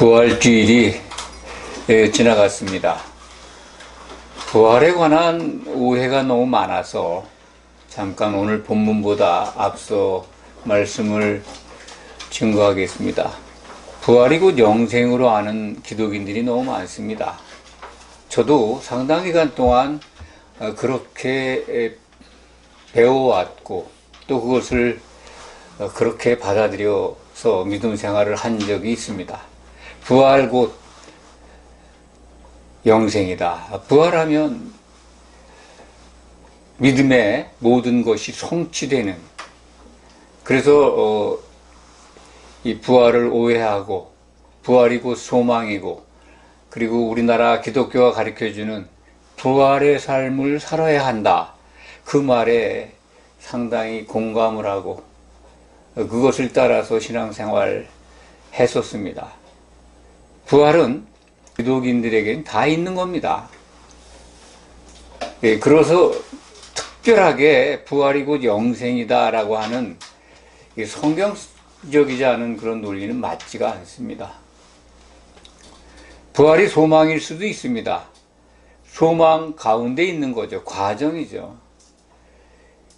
부활주일이 예, 지나갔습니다. 부활에 관한 오해가 너무 많아서 잠깐 오늘 본문보다 앞서 말씀을 증거하겠습니다. 부활이 곧 영생으로 아는 기독인들이 너무 많습니다. 저도 상당 기간 동안 어, 그렇게 에, 배워왔고 또 그것을 어, 그렇게 받아들여서 믿음 생활을 한 적이 있습니다. 부활 곧 영생이다. 부활하면 믿음의 모든 것이 성취되는 그래서 어, 이 부활을 오해하고 부활이 곧 소망이고 그리고 우리나라 기독교가 가르쳐주는 부활의 삶을 살아야 한다. 그 말에 상당히 공감을 하고 그것을 따라서 신앙생활 했었습니다. 부활은 기독인들에게는 다 있는 겁니다. 예, 그래서 특별하게 부활이 곧 영생이다라고 하는 이 성경적이지 않은 그런 논리는 맞지가 않습니다. 부활이 소망일 수도 있습니다. 소망 가운데 있는 거죠. 과정이죠.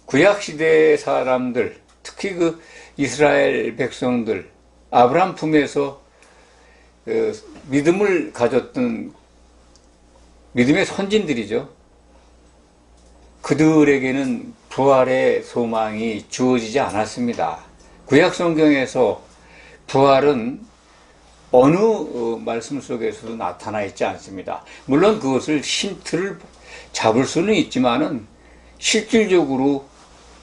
구약시대 사람들, 특히 그 이스라엘 백성들, 아브람 품에서 그 믿음을 가졌던 믿음의 선진들이죠. 그들에게는 부활의 소망이 주어지지 않았습니다. 구약 성경에서 부활은 어느 어, 말씀 속에서도 나타나 있지 않습니다. 물론 그것을 힌트를 잡을 수는 있지만은 실질적으로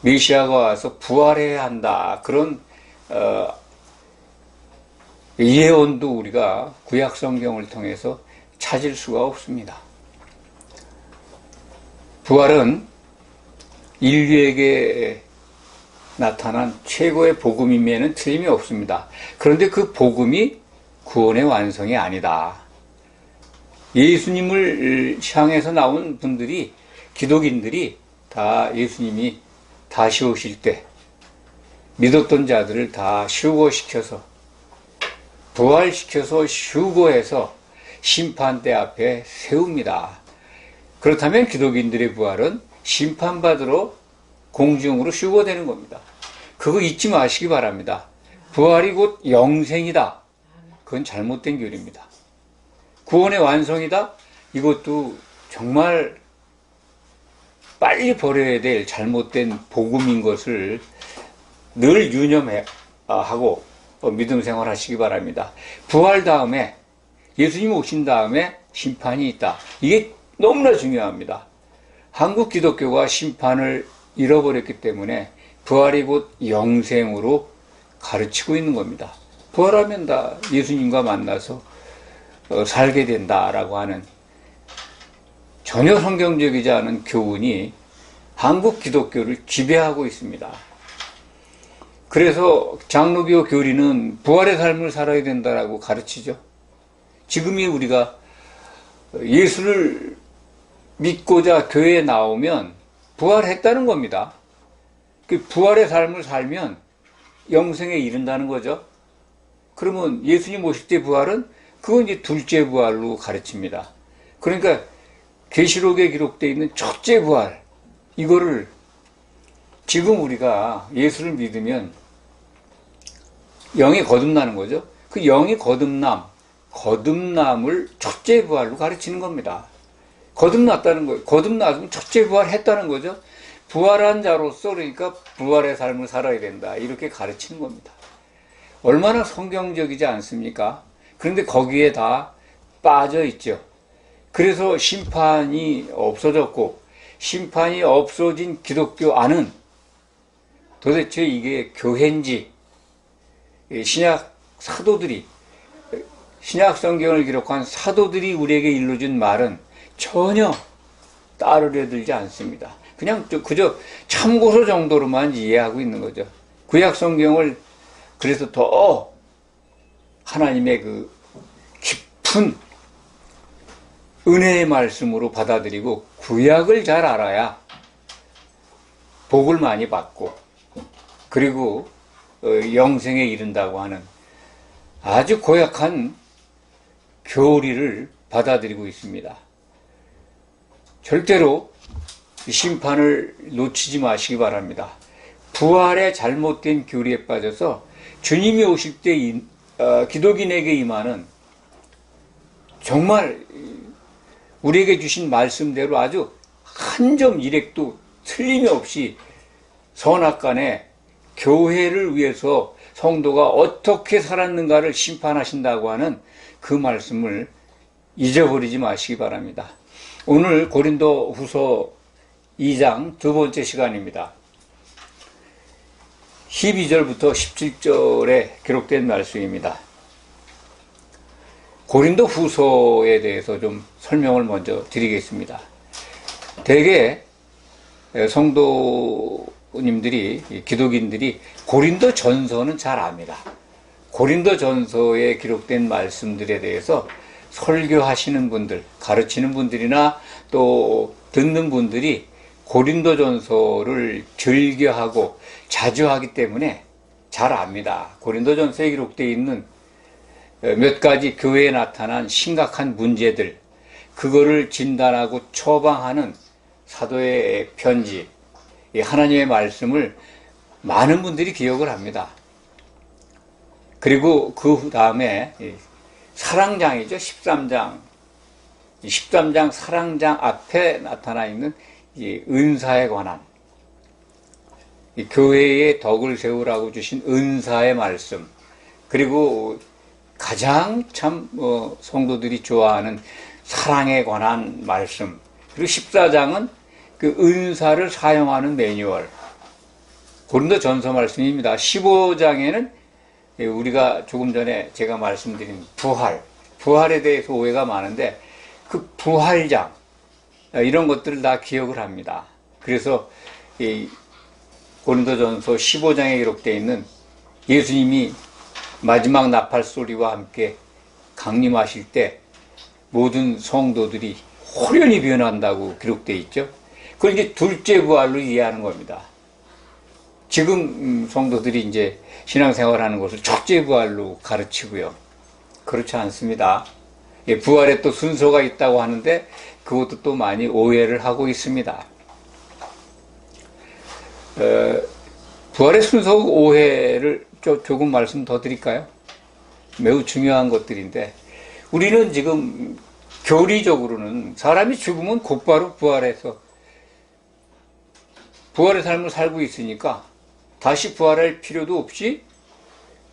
메시아가 와서 부활해야 한다 그런 어, 예언도 우리가 구약 성경을 통해서 찾을 수가 없습니다. 부활은 인류에게 나타난 최고의 복음임에는 틀림이 없습니다. 그런데 그 복음이 구원의 완성이 아니다. 예수님을 향해서 나온 분들이 기독인들이 다 예수님이 다시 오실 때 믿었던 자들을 다 휴거시켜서 부활시켜서 휴거해서 심판대 앞에 세웁니다. 그렇다면 기독인들의 부활은 심판받으러 공중으로 휴거되는 겁니다. 그거 잊지 마시기 바랍니다. 부활이 곧 영생이다. 그건 잘못된 교리입니다. 구원의 완성이다? 이것도 정말 빨리 버려야 될 잘못된 복음인 것을 늘 유념하고 믿음 생활 하시기 바랍니다. 부활 다음에 예수님 오신 다음에 심판이 있다. 이게 너무나 중요합니다. 한국 기독교가 심판을 잃어버렸기 때문에 부활이 곧 영생으로 가르치고 있는 겁니다. 부활하면 다 예수님과 만나서 어, 살게 된다라고 하는 전혀 성경적이지 않은 교훈이 한국 기독교를 지배하고 있습니다. 그래서 장로교 교리는 부활의 삶을 살아야 된다라고 가르치죠. 지금이 우리가 예수를 믿고자 교회에 나오면 부활했다는 겁니다. 그 부활의 삶을 살면 영생에 이른다는 거죠. 그러면 예수님 오실 때 부활은 그건 이제 둘째 부활로 가르칩니다. 그러니까 계시록에 기록되어 있는 첫째 부활 이거를 지금 우리가 예수를 믿으면 영이 거듭나는 거죠. 그 영이 거듭남, 거듭남을 첫째 부활로 가르치는 겁니다. 거듭났다는 거예요. 거듭났으면 첫째 부활했다는 거죠. 부활한 자로서 그러니까 부활의 삶을 살아야 된다. 이렇게 가르치는 겁니다. 얼마나 성경적이지 않습니까? 그런데 거기에 다 빠져 있죠. 그래서 심판이 없어졌고, 심판이 없어진 기독교 안은 도대체 이게 교회인지, 신약 사도들이, 신약 성경을 기록한 사도들이 우리에게 일러준 말은 전혀 따르려 들지 않습니다. 그냥 그저 참고서 정도로만 이해하고 있는 거죠. 구약 성경을 그래서 더 하나님의 그 깊은 은혜의 말씀으로 받아들이고 구약을 잘 알아야 복을 많이 받고 그리고 어, 영생에 이른다고 하는 아주 고약한 교리를 받아들이고 있습니다. 절대로 심판을 놓치지 마시기 바랍니다. 부활의 잘못된 교리에 빠져서 주님이 오실 때 이- 어, 기독인에게 임하는 정말 우리에게 주신 말씀대로 아주 한 점 일획도 틀림이 없이 선악 간에 교회를 위해서 성도가 어떻게 살았는가를 심판하신다고 하는 그 말씀을 잊어버리지 마시기 바랍니다. 오늘 고린도 후서 2장 두 번째 시간입니다. 12절부터 17절에 기록된 말씀입니다. 고린도 후서에 대해서 좀 설명을 먼저 드리겠습니다. 대개 성도 님들이, 기독인들이 고린도 전서는 잘 압니다. 고린도 전서에 기록된 말씀들에 대해서 설교하시는 분들, 가르치는 분들이나 또 듣는 분들이 고린도 전서를 즐겨하고 자주 하기 때문에 잘 압니다. 고린도 전서에 기록되어 있는 몇 가지 교회에 나타난 심각한 문제들, 그거를 진단하고 처방하는 사도의 편지, 이 하나님의 말씀을 많은 분들이 기억을 합니다. 그리고 그 다음에 사랑장이죠. 13장. 13장 사랑장 앞에 나타나 있는 이 은사에 관한 이 교회의 덕을 세우라고 주신 은사의 말씀 그리고 가장 참 어, 성도들이 좋아하는 사랑에 관한 말씀 그리고 14장은 그 은사를 사용하는 매뉴얼 고린도 전서 말씀입니다. 15장에는 우리가 조금 전에 제가 말씀드린 부활 부활에 대해서 오해가 많은데 그 부활장 이런 것들을 다 기억을 합니다. 그래서 이 고린도전서 15장에 기록되어 있는 예수님이 마지막 나팔 소리와 함께 강림하실 때 모든 성도들이 호련히 변한다고 기록되어 있죠. 그걸 이제 둘째 부활로 이해하는 겁니다. 지금 음, 성도들이 이제 신앙생활하는 것을 첫째 부활로 가르치고요. 그렇지 않습니다. 예, 부활에 또 순서가 있다고 하는데 그것도 또 많이 오해를 하고 있습니다. 어, 부활의 순서 오해를 조, 조금 말씀 더 드릴까요? 매우 중요한 것들인데 우리는 지금 교리적으로는 사람이 죽으면 곧바로 부활해서 부활의 삶을 살고 있으니까 다시 부활할 필요도 없이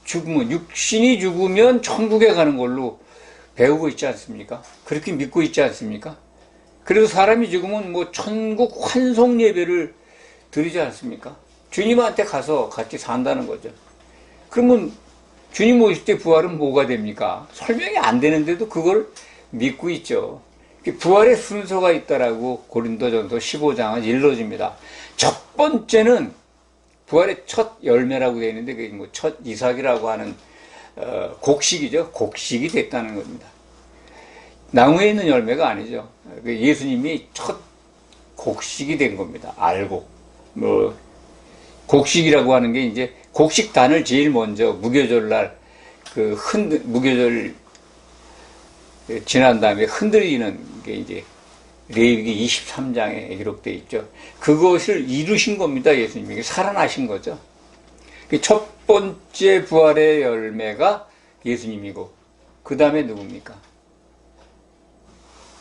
죽으면 육신이 죽으면 천국에 가는 걸로 배우고 있지 않습니까? 그렇게 믿고 있지 않습니까? 그래서 사람이 죽으면 뭐 천국 환송 예배를 드리지 않습니까? 주님한테 가서 같이 산다는 거죠. 그러면 주님 오실 때 부활은 뭐가 됩니까? 설명이 안 되는데도 그걸 믿고 있죠. 부활의 순서가 있다라고 고린도전서 15장은 일러줍니다. 첫 번째는 부활의 첫 열매라고 되어 있는데 그게 뭐 첫 이삭이라고 하는 어, 곡식이죠. 곡식이 됐다는 겁니다. 나무에 있는 열매가 아니죠. 그 예수님이 첫 곡식이 된 겁니다. 알고 뭐 곡식이라고 하는 게 이제 곡식단을 제일 먼저 무교절 날 그 흔 무교절 지난 다음에 흔들리는 게 이제 레위기 23장에 기록되어 있죠. 그것을 이루신 겁니다. 예수님이 살아나신 거죠. 그 첫 번째 부활의 열매가 예수님이고 그 다음에 누굽니까?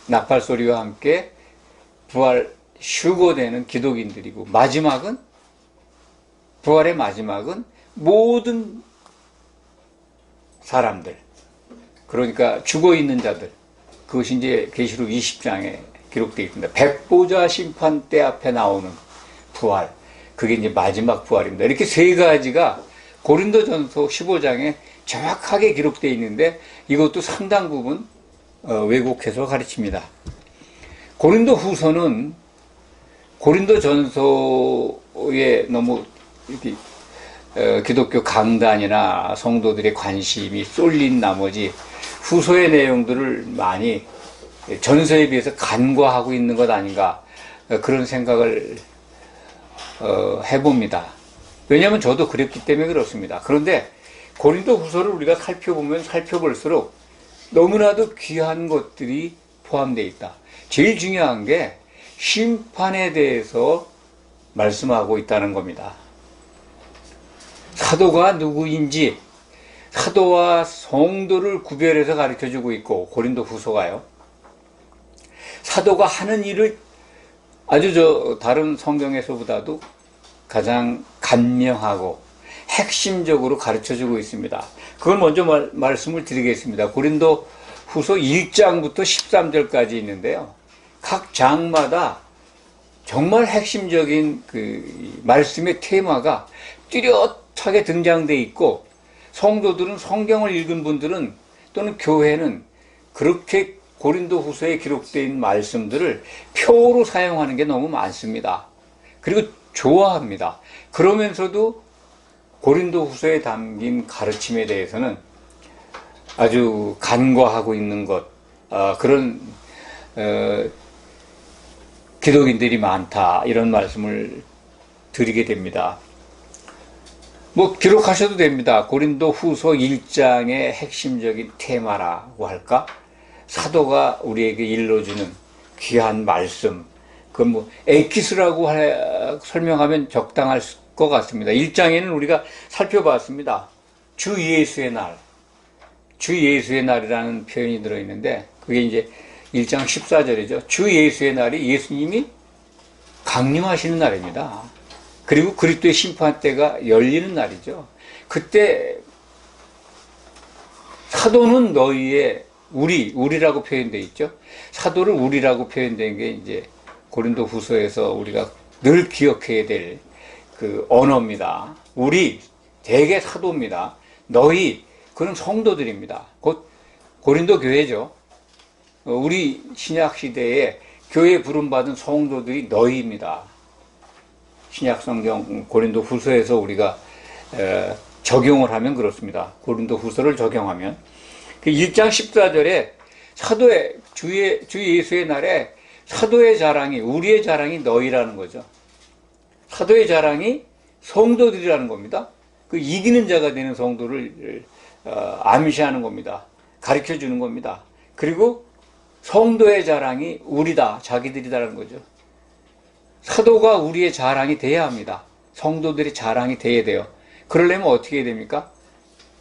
나팔 소리와 함께 부활 휴고되는 기독인들이고 마지막은 부활의 마지막은 모든 사람들 그러니까 죽어 있는 자들 그것이 이제 계시록 20장에 기록되어 있습니다. 백보자 심판 때 앞에 나오는 부활 그게 이제 마지막 부활입니다. 이렇게 세 가지가 고린도전서 15장에 정확하게 기록되어 있는데 이것도 상당 부분 어, 왜곡해서 가르칩니다. 고린도 후서는 고린도 전서에 너무 어, 기독교 강단이나 성도들의 관심이 쏠린 나머지 후서의 내용들을 많이 전서에 비해서 간과하고 있는 것 아닌가 어, 그런 생각을 어, 해봅니다. 왜냐하면 저도 그랬기 때문에 그렇습니다. 그런데 고린도 후서를 우리가 살펴보면 살펴볼수록 너무나도 귀한 것들이 포함되어 있다. 제일 중요한 게 심판에 대해서 말씀하고 있다는 겁니다. 사도가 누구인지 사도와 성도를 구별해서 가르쳐 주고 있고 고린도 후서가요. 사도가 하는 일을 아주 저 다른 성경에서보다도 가장 간명하고 핵심적으로 가르쳐 주고 있습니다. 그걸 먼저 말, 말씀을 드리겠습니다. 고린도 후서 1장부터 13절까지 있는데요. 각 장마다 정말 핵심적인 그 말씀의 테마가 뚜렷하게 등장돼 있고 성도들은 성경을 읽은 분들은 또는 교회는 그렇게 고린도 후서에 있는 말씀들을 표로 사용하는 게 너무 많습니다. 그리고 좋아합니다. 그러면서도 고린도 후서에 담긴 가르침에 대해서는 아주 간과하고 있는 것, 어, 그런, 어, 기독인들이 많다. 이런 말씀을 드리게 됩니다. 뭐, 기록하셔도 됩니다. 고린도 후서 1장의 핵심적인 테마라고 할까? 사도가 우리에게 일러주는 귀한 말씀. 그 뭐, 에키스라고 하- 설명하면 적당할 것 같습니다. 1장에는 우리가 살펴봤습니다. 주 예수의 날. 주 예수의 날이라는 표현이 들어있는데, 그게 이제 1장 14절이죠. 주 예수의 날이 예수님이 강림하시는 날입니다. 그리고 그리스도의 심판 때가 열리는 날이죠. 그때 사도는 너희의 우리, 우리라고 표현되어 있죠. 사도를 우리라고 표현된 게 이제 고린도 후서에서 우리가 늘 기억해야 될 그 언어입니다. 우리, 대개 사도입니다. 너희, 그는 성도들입니다. 곧 고린도 교회죠. 어, 우리 신약 시대에 교회 부름받은 성도들이 너희입니다. 신약 성경 고린도 후서에서 우리가 에, 적용을 하면 그렇습니다. 고린도 후서를 적용하면 그 1장 14절에 사도의 주의 주 예수의 날에 사도의 자랑이 우리의 자랑이 너희라는 거죠. 사도의 자랑이 성도들이라는 겁니다. 그 이기는 자가 되는 성도를 어, 암시하는 겁니다. 가르쳐 주는 겁니다. 그리고 성도의 자랑이 우리다, 자기들이다라는 거죠. 사도가 우리의 자랑이 돼야 합니다. 성도들의 자랑이 돼야 돼요. 그러려면 어떻게 해야 됩니까?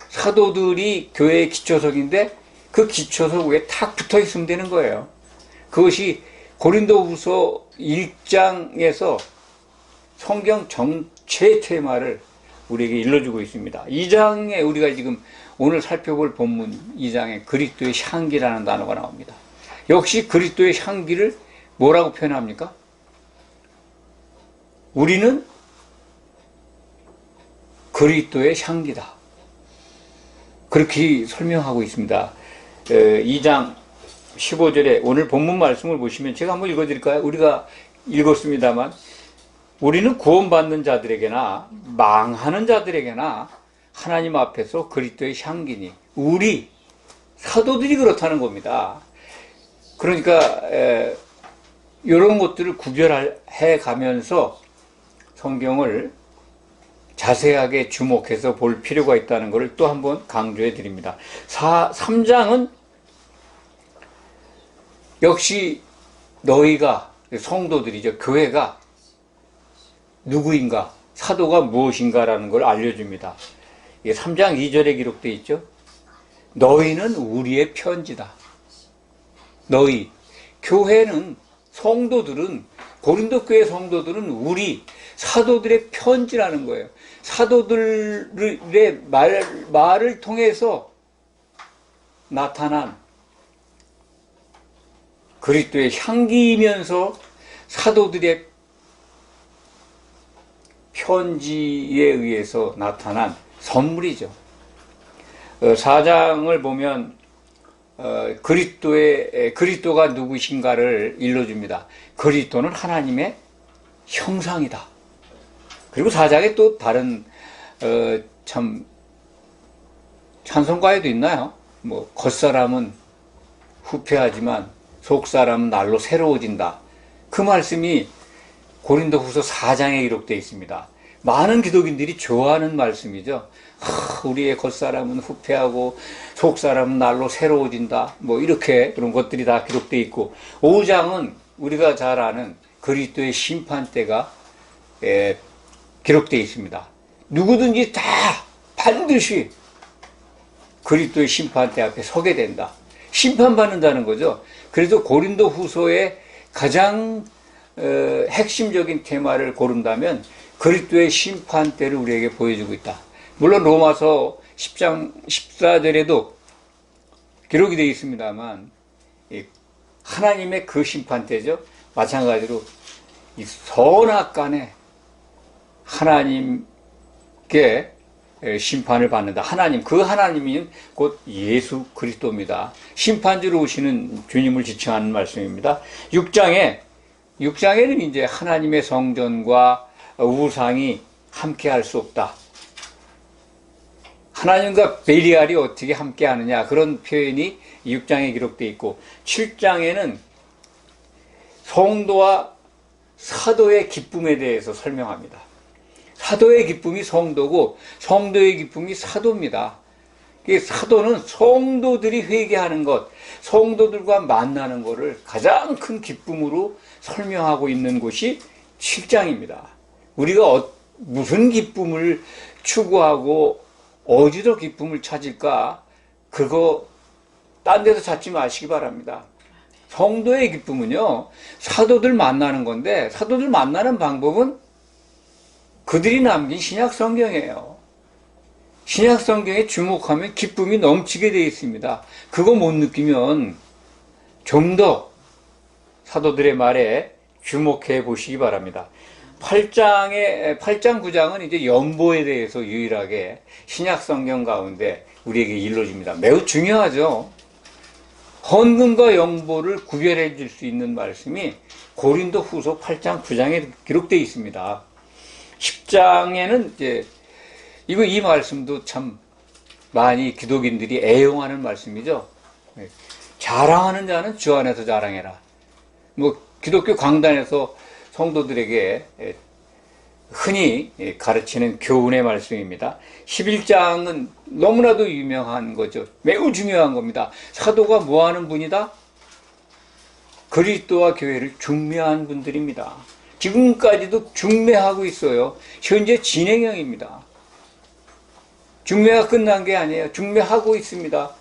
사도들이 교회의 기초석인데 그 기초석 위에 탁 붙어 있으면 되는 거예요. 그것이 고린도후서 1장에서 성경 전체 테마를 우리에게 일러주고 있습니다. 2장에 우리가 지금 오늘 살펴볼 본문 2장에 그리스도의 향기라는 단어가 나옵니다. 역시 그리스도의 향기를 뭐라고 표현합니까? 우리는 그리스도의 향기다. 그렇게 설명하고 있습니다. 2장 15절에 오늘 본문 말씀을 보시면 제가 한번 읽어드릴까요? 우리가 읽었습니다만 우리는 구원받는 자들에게나 망하는 자들에게나 하나님 앞에서 그리스도의 향기니 우리 사도들이 그렇다는 겁니다. 그러니까 에, 이런 것들을 구별해 가면서 성경을 자세하게 주목해서 볼 필요가 있다는 것을 또 한 번 강조해 드립니다. 4, 3장은 역시 너희가 성도들이죠. 교회가 누구인가, 사도가 무엇인가라는 걸 알려줍니다. 이게 3장 2절에 기록되어 있죠. 너희는 우리의 편지다. 너희, 교회는 성도들은, 고린도 교회 성도들은 우리, 사도들의 편지라는 거예요. 사도들의 말, 말을 통해서 나타난 그리스도의 향기이면서 사도들의 편지에 의해서 나타난 선물이죠. 어, 사장을 보면 어, 그리스도의 그리스도가 누구신가를 일러줍니다. 그리스도는 하나님의 형상이다. 그리고 사장에 또 다른 어, 참 찬송가에도 있나요? 뭐 겉사람은 후패하지만 속사람은 날로 새로워진다. 그 말씀이 고린도후서 4장에 기록되어 있습니다. 많은 기독인들이 좋아하는 말씀이죠. 하, 우리의 겉사람은 후패하고 속사람은 날로 새로워진다. 뭐 이렇게 그런 것들이 다 기록되어 있고 5장은 우리가 잘 아는 그리스도의 심판 때가 에, 기록되어 있습니다. 누구든지 다 반드시 그리스도의 심판대 앞에 서게 된다. 심판받는다는 거죠. 그래서 고린도 후서의 가장 어, 핵심적인 테마를 고른다면 그리스도의 심판대를 우리에게 보여주고 있다. 물론 로마서 10장 14절에도 기록이 되어 있습니다만 이 하나님의 그 심판대죠. 마찬가지로 이 선악 간에 하나님께 심판을 받는다. 하나님, 그 하나님이 곧 예수 그리스도입니다. 심판주로 오시는 주님을 지칭하는 말씀입니다. 6장에, 6장에는 이제 하나님의 성전과 우상이 함께 할 수 없다. 하나님과 베리알이 어떻게 함께 하느냐. 그런 표현이 6장에 기록되어 있고, 7장에는 성도와 사도의 기쁨에 대해서 설명합니다. 사도의 기쁨이 성도고 성도의 기쁨이 사도입니다. 사도는 성도들이 회개하는 것, 성도들과 만나는 것을 가장 큰 기쁨으로 설명하고 있는 곳이 7장입니다. 우리가 어, 무슨 기쁨을 추구하고 어디서 기쁨을 찾을까? 그거 딴 데서 찾지 마시기 바랍니다. 성도의 기쁨은요, 사도들 만나는 건데, 사도들 만나는 방법은 그들이 남긴 신약 성경이에요. 신약 성경에 주목하면 기쁨이 넘치게 되어 있습니다. 그거 못 느끼면 좀 더 사도들의 말에 주목해 보시기 바랍니다. 8장에, 8장 9장은 이제 연보에 대해서 유일하게 신약 성경 가운데 우리에게 일러줍니다. 매우 중요하죠. 헌금과 연보를 구별해 줄 수 있는 말씀이 고린도 후서 8장 9장에 기록되어 있습니다. 10장에는 이제 이거 이 말씀도 참 많이 기독인들이 애용하는 말씀이죠. 자랑하는 자는 주 안에서 자랑해라. 뭐 기독교 강단에서 성도들에게 흔히 가르치는 교훈의 말씀입니다. 11장은 너무나도 유명한 거죠. 매우 중요한 겁니다. 사도가 뭐 하는 분이다? 그리스도와 교회를 중매한 분들입니다. 지금까지도 중매하고 있어요. 현재 진행형입니다. 중매가 끝난 게 아니에요. 중매하고 있습니다.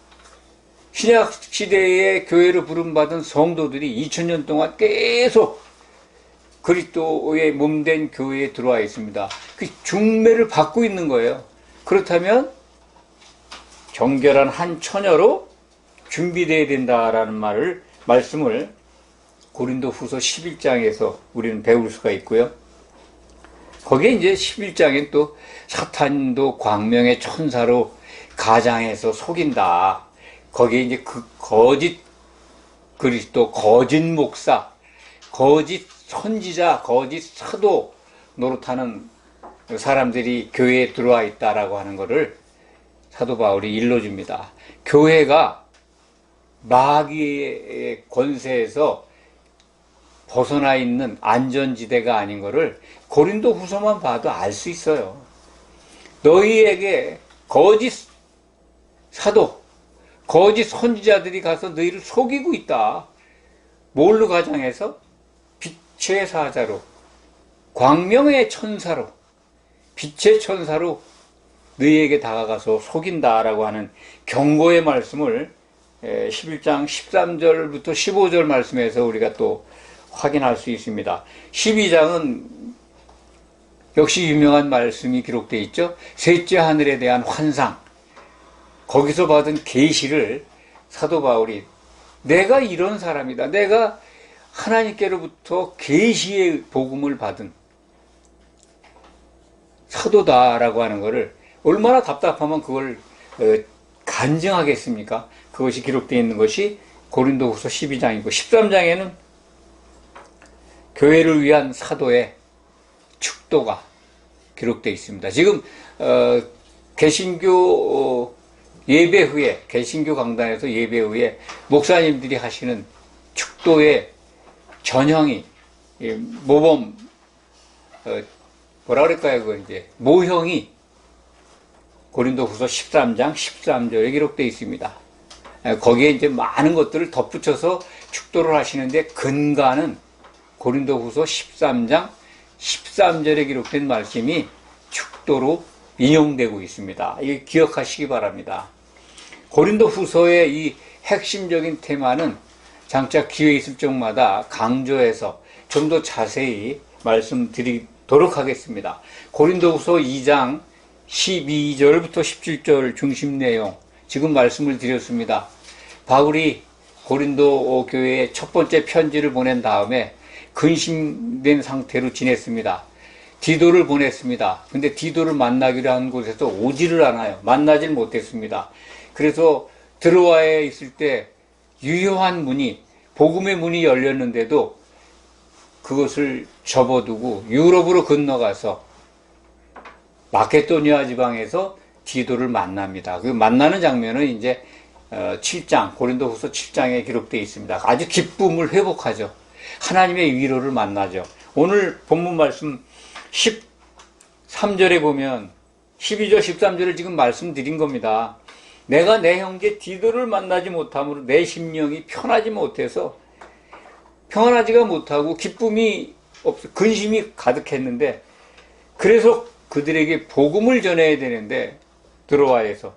신약 시대의 교회로 부름받은 성도들이 2000년 동안 계속 그리스도의 몸된 교회에 들어와 있습니다. 그 중매를 받고 있는 거예요. 그렇다면 정결한 한 처녀로 준비되어야 된다라는 말을 말씀을 고린도 후서 11장에서 우리는 배울 수가 있고요. 거기에 이제 11장엔 또 사탄도 광명의 천사로 가장해서 속인다. 거기에 이제 그 거짓 그리스도, 거짓 목사, 거짓 선지자, 거짓 사도 노릇하는 사람들이 교회에 들어와 있다라고 하는 것을 사도 바울이 일러줍니다. 교회가 마귀의 권세에서 벗어나 있는 안전지대가 아닌 것을 고린도 후서만 봐도 알 수 있어요. 너희에게 거짓 사도, 거짓 선지자들이 가서 너희를 속이고 있다. 뭘로 가장해서? 빛의 사자로, 광명의 천사로, 빛의 천사로 너희에게 다가가서 속인다 라고 하는 경고의 말씀을 11장 13절부터 15절 말씀에서 우리가 또 확인할 수 있습니다. 12장은 역시 유명한 말씀이 기록되어 있죠. 셋째 하늘에 대한 환상. 거기서 받은 계시를 사도 바울이 내가 이런 사람이다. 내가 하나님께로부터 계시의 복음을 받은 사도다라고 하는 것을 얼마나 답답하면 그걸 어, 간증하겠습니까? 그것이 기록되어 있는 것이 고린도후서 12장이고 13장에는 교회를 위한 사도의 축도가 기록되어 있습니다. 지금 어, 개신교 어, 예배 후에 개신교 강단에서 예배 후에 목사님들이 하시는 축도의 전형이 모범 어, 뭐라 그럴까요? 그 이제 모형이 고린도후서 13장 13절에 기록되어 있습니다. 에, 거기에 이제 많은 것들을 덧붙여서 축도를 하시는데 근간은 고린도후서 13장 13절에 기록된 말씀이 축도로 인용되고 있습니다. 이 기억하시기 바랍니다. 고린도후서의 이 핵심적인 테마는 장차 기회 있을 적마다 강조해서 좀 더 자세히 말씀드리도록 하겠습니다. 고린도후서 2장 12절부터 17절 중심 내용 지금 말씀을 드렸습니다. 바울이 고린도 교회에 첫 번째 편지를 보낸 다음에 근심된 상태로 지냈습니다. 디도를 보냈습니다. 근데 디도를 만나기로 한 곳에서 오지를 않아요. 만나질 못했습니다. 그래서 드로아에 있을 때 유효한 문이 복음의 문이 열렸는데도 그것을 접어두고 유럽으로 건너가서 마케도니아 지방에서 디도를 만납니다. 그 만나는 장면은 이제 7장 고린도후서 7장에 기록되어 있습니다. 아주 기쁨을 회복하죠. 하나님의 위로를 만나죠. 오늘 본문 말씀 13절에 보면 12절 13절을 지금 말씀드린 겁니다. 내가 내 형제 디도를 만나지 못함으로 내 심령이 편하지 못해서 평안하지가 못하고 기쁨이 없, 근심이 가득했는데 그래서 그들에게 복음을 전해야 되는데 드로아에서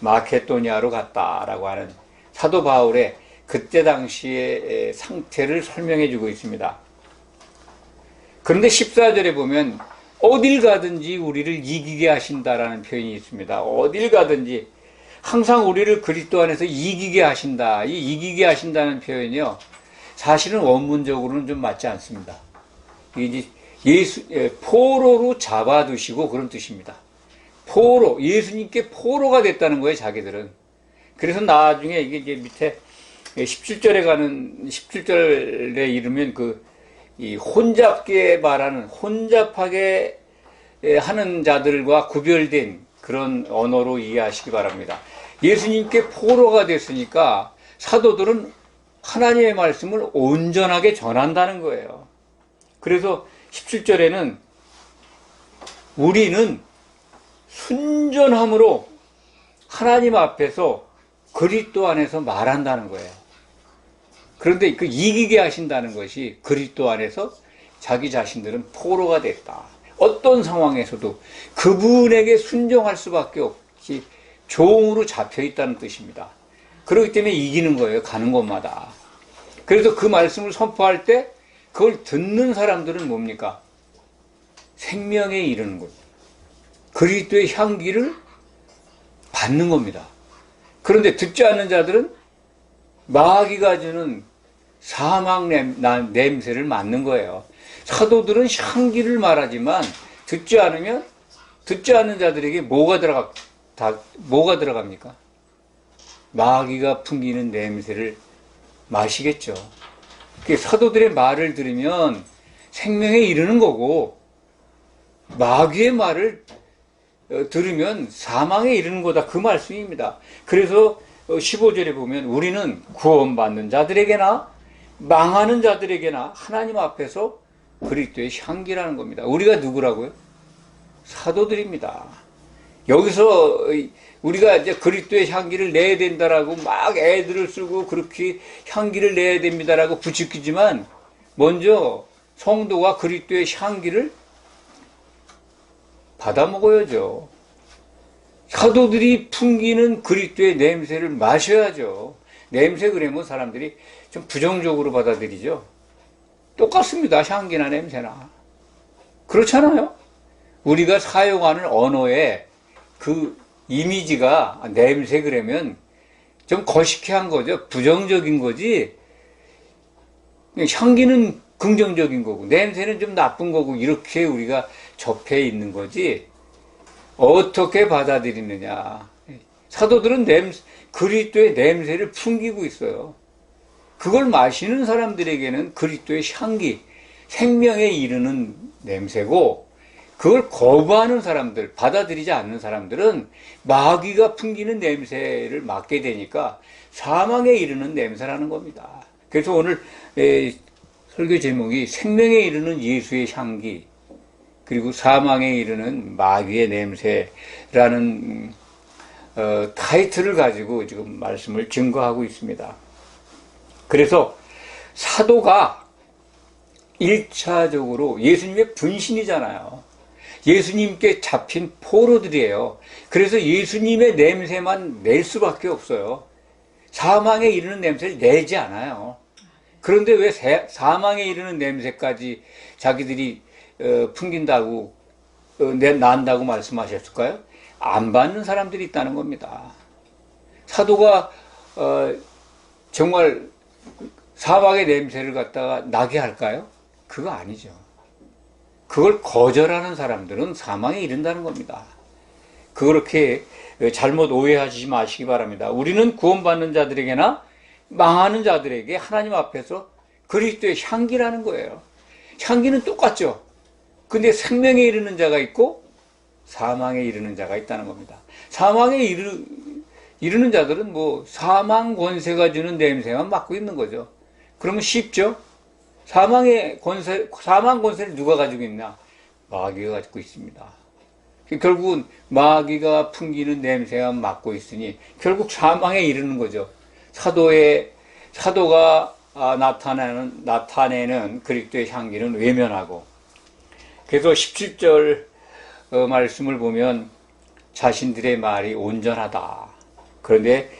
마케도니아로 갔다라고 하는 사도 바울의 그때 당시의 상태를 설명해 주고 있습니다. 그런데 14절에 보면 어딜 가든지 우리를 이기게 하신다라는 표현이 있습니다. 어딜 가든지 항상 우리를 그리스도 안에서 이기게 하신다. 이 이기게 하신다는 표현이요. 사실은 원문적으로는 좀 맞지 않습니다. 이게 예수 예, 포로로 잡아두시고 그런 뜻입니다. 포로 예수님께 포로가 됐다는 거예요, 자기들은. 그래서 나중에 이게 이제 밑에 17절에 가는 17절에 이르면 그 이 혼잡게 말하는 혼잡하게 하는 자들과 구별된 그런 언어로 이해하시기 바랍니다. 예수님께 포로가 됐으니까 사도들은 하나님의 말씀을 온전하게 전한다는 거예요. 그래서 17절에는 우리는 순전함으로 하나님 앞에서 그리스도 안에서 말한다는 거예요. 그런데 그 이기게 하신다는 것이 그리스도 안에서 자기 자신들은 포로가 됐다. 어떤 상황에서도 그분에게 순종할 수밖에 없이 종으로 잡혀 있다는 뜻입니다. 그렇기 때문에 이기는 거예요. 가는 곳마다. 그래서 그 말씀을 선포할 때 그걸 듣는 사람들은 뭡니까? 생명에 이르는 것. 그리스도의 향기를 받는 겁니다. 그런데 듣지 않는 자들은 마귀가 주는 사망 냄새를 맡는 거예요. 사도들은 향기를 말하지만 듣지 않으면 듣지 않는 자들에게 뭐가 들어가 다 뭐가 들어갑니까? 마귀가 풍기는 냄새를 마시겠죠. 사도들의 말을 들으면 생명에 이르는 거고 마귀의 말을 어, 들으면 사망에 이르는 거다 그 말씀입니다. 그래서 15절에 어, 보면 우리는 구원받는 자들에게나 망하는 자들에게나 하나님 앞에서 그리스도의 향기라는 겁니다. 우리가 누구라고요? 사도들입니다. 여기서 우리가 이제 그리스도의 향기를 내야 된다라고 막 애들을 쓰고 그렇게 향기를 내야 됩니다라고 부추기지만 먼저 성도가 그리스도의 향기를 받아 먹어야죠. 사도들이 풍기는 그리스도의 냄새를 마셔야죠. 냄새 그러면 사람들이 좀 부정적으로 받아들이죠. 똑같습니다. 향기나 냄새나. 그렇잖아요. 우리가 사용하는 언어에 그 이미지가 냄새 그러면 좀 거시기한 거죠. 부정적인 거지. 향기는 긍정적인 거고 냄새는 좀 나쁜 거고 이렇게 우리가 접해 있는 거지. 어떻게 받아들이느냐. 사도들은 냄새, 그리스도의 냄새를 풍기고 있어요. 그걸 마시는 사람들에게는 그리스도의 향기, 생명에 이르는 냄새고 그걸 거부하는 사람들, 받아들이지 않는 사람들은 마귀가 풍기는 냄새를 맡게 되니까 사망에 이르는 냄새라는 겁니다. 그래서 오늘 설교 제목이 생명에 이르는 예수의 향기 그리고 사망에 이르는 마귀의 냄새라는 음, 어, 타이틀을 가지고 지금 말씀을 증거하고 있습니다. 그래서 사도가 1차적으로 예수님의 분신이잖아요. 예수님께 잡힌 포로들이에요. 그래서 예수님의 냄새만 낼 수밖에 없어요. 사망에 이르는 냄새를 내지 않아요. 그런데 왜 세- 사망에 이르는 냄새까지 자기들이 어, 풍긴다고 어, 내- 난다고 말씀하셨을까요? 안 받는 사람들이 있다는 겁니다. 사도가 어, 정말 사막의 냄새를 갖다가 나게 할까요? 그거 아니죠. 그걸 거절하는 사람들은 사망에 이른다는 겁니다. 그렇게 잘못 오해하시지 마시기 바랍니다. 우리는 구원받는 자들에게나 망하는 자들에게 하나님 앞에서 그리스도의 향기라는 거예요. 향기는 똑같죠. 근데 생명에 이르는 자가 있고 사망에 이르는 자가 있다는 겁니다. 사망에 이르, 이르는 자들은 뭐 사망 권세가 주는 냄새만 맡고 있는 거죠. 그러면 쉽죠? 사망의 권세, 사망 권세를 누가 가지고 있나? 마귀가 가지고 있습니다. 결국은 마귀가 풍기는 냄새만 맡고 있으니 결국 사망에 이르는 거죠. 사도의 사도가 아, 나타내는 나타내는 그리스도의 향기는 외면하고 그래서 17절 어, 말씀을 보면 자신들의 말이 온전하다. 그런데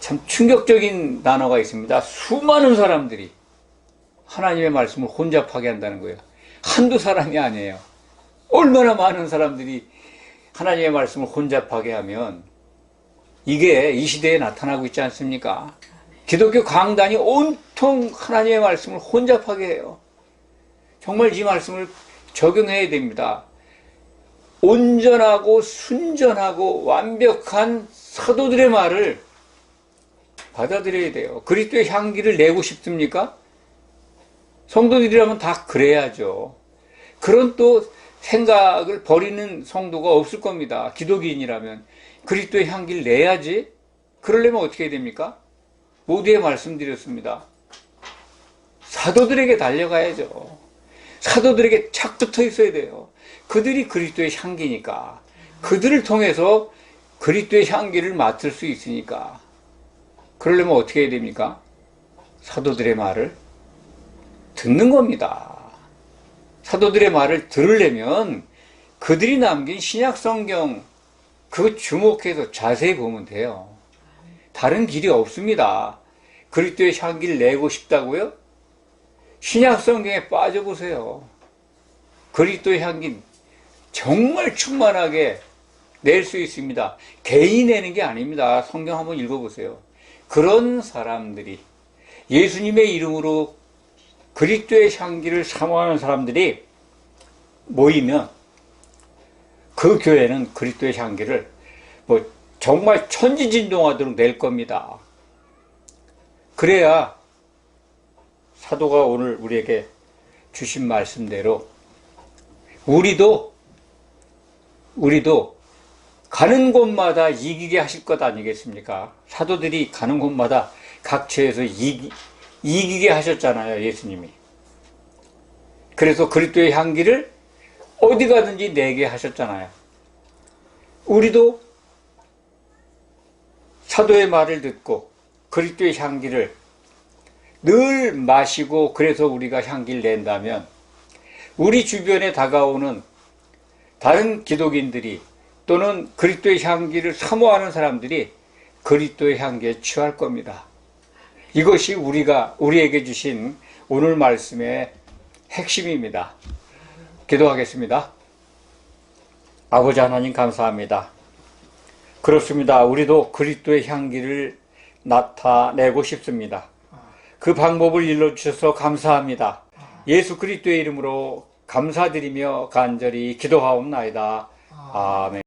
참 충격적인 단어가 있습니다. 수많은 사람들이 하나님의 말씀을 혼잡하게 한다는 거예요. 한두 사람이 아니에요. 얼마나 많은 사람들이 하나님의 말씀을 혼잡하게 하면 이게 이 시대에 나타나고 있지 않습니까? 기독교 강단이 온통 하나님의 말씀을 혼잡하게 해요. 정말 이 말씀을 적용해야 됩니다. 온전하고 순전하고 완벽한 사도들의 말을 받아들여야 돼요. 그리스도의 향기를 내고 싶습니까? 성도들이라면 다 그래야죠. 그런 또 생각을 버리는 성도가 없을 겁니다. 기독인이라면 그리스도의 향기를 내야지. 그러려면 어떻게 해야 됩니까? 모두에 말씀드렸습니다. 사도들에게 달려가야죠. 사도들에게 착 붙어 있어야 돼요. 그들이 그리스도의 향기니까. 그들을 통해서 그리스도의 향기를 맡을 수 있으니까. 그러려면 어떻게 해야 됩니까? 사도들의 말을 듣는 겁니다. 사도들의 말을 들으려면 그들이 남긴 신약 성경 그 주목해서 자세히 보면 돼요. 다른 길이 없습니다. 그리스도의 향기를 내고 싶다고요? 신약 성경에 빠져보세요. 그리스도의 향기 정말 충만하게 낼 수 있습니다. 개인이 내는 게 아닙니다. 성경 한번 읽어보세요. 그런 사람들이 예수님의 이름으로 그리스도의 향기를 사모하는 사람들이 모이면 그 교회는 그리스도의 향기를 뭐 정말 천지진동하도록 낼 겁니다. 그래야 사도가 오늘 우리에게 주신 말씀대로 우리도 우리도 가는 곳마다 이기게 하실 것 아니겠습니까? 사도들이 가는 곳마다 각처에서 이기, 이기게 하셨잖아요, 예수님이. 그래서 그리스도의 향기를 어디 가든지 내게 하셨잖아요. 우리도 사도의 말을 듣고 그리스도의 향기를 늘 마시고 그래서 우리가 향기를 낸다면 우리 주변에 다가오는 다른 기독인들이 또는 그리스도의 향기를 사모하는 사람들이 그리스도의 향기에 취할 겁니다. 이것이 우리가 우리에게 주신 오늘 말씀의 핵심입니다. 기도하겠습니다. 아버지 하나님 감사합니다. 그렇습니다. 우리도 그리스도의 향기를 나타내고 싶습니다. 그 방법을 일러주셔서 감사합니다. 예수 그리스도의 이름으로 감사드리며 간절히 기도하옵나이다. 아멘.